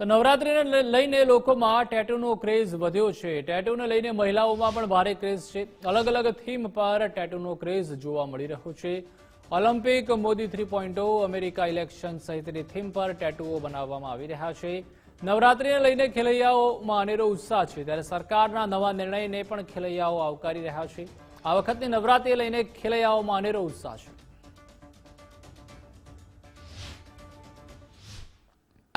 તો નવરાત્રીને લઈને લોકોમાં ટેટૂનો ક્રેઝ વધ્યો છે. ટેટુને લઈને મહિલાઓમાં પણ ભારે ક્રેઝ છે. અલગ અલગ થીમ પર ટેટૂનો ક્રેઝ જોવા મળી રહ્યો છે. Olympic Modi three point America election સહિતની થીમ પર ટેટુઓ બનાવવામાં આવી રહ્યા છે. નવરાત્રીને લઈને ખેલૈયાઓમાં અનેરો ઉત્સાહ છે. ત્યારે સરકારના નવા નિર્ણયને પણ ખેલૈયાઓ આવકારી રહ્યા છે. આ વખતની નવરાત્રી લઈને ખેલૈયાઓમાં અનેરો ઉત્સાહ છે.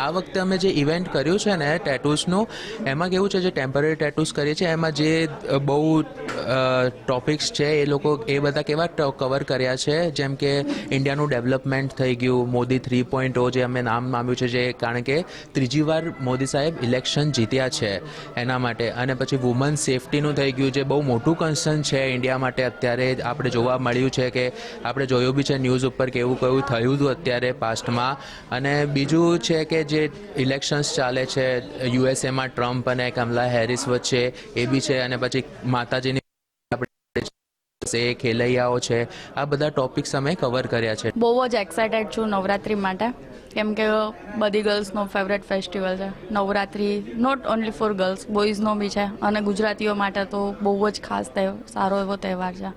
આ વખતે અમે જે ઇવેન્ટ કર્યું છે ને ટેટૂસનું એમાં કેવું છે, જે ટેમ્પરરી ટેટૂસ કરીએ છીએ, એમાં જે બહુ ટોપિક્સ છે, એ લોકો એ બધા કેવા કવર કર્યા છે? જેમ કે ઇન્ડિયાનું ડેવલપમેન્ટ થઈ ગયું, મોદી થ્રી પોઈન્ટ જે અમે નામ માંગ્યું છે, જે કારણ કે ત્રીજી વાર મોદી સાહેબ ઇલેક્શન જીત્યા છે એના માટે. અને પછી વુમન સેફટીનું થઈ ગયું, જે બહુ મોટું કન્સર્ન છે ઇન્ડિયા માટે અત્યારે. આપણે જોવા મળ્યું છે કે આપણે જોયું બી છે ન્યૂઝ ઉપર કેવું કેવું થયું હતું અત્યારે પાસ્ટમાં અને બીજું છે કે જે ઇલેક્શન્સ ચાલે છે યુએસએમાં ટ્રમ્પ અને કમલા હેરિસ વચ્ચે, એ બી છે. અને પછી માતાજીની એ ખેલૈયાઓ છે, આ બધા ટોપિક્સ અમે કવર કર્યા છે. બહુ જ એક્સાઇટેડ છું નવરાત્રી માટે. કેમ કે બધી ગર્લ્સનો ફેવરેટ ફેસ્ટિવલ છે. Navratri not only for girls બોયઝનો બી છે. અને ગુજરાતીઓ માટે તો બહુ જ ખાસ તહેવાર સારો એવો તહેવાર છે.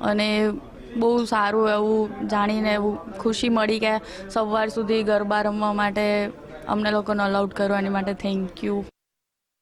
અને બહુ સારું એવું જાણીને એવું ખુશી મળી કે સવાર સુધી ગરબા રમવા માટે અમને લોકોને અલાઉડ કરવાની માટે થેન્ક યુ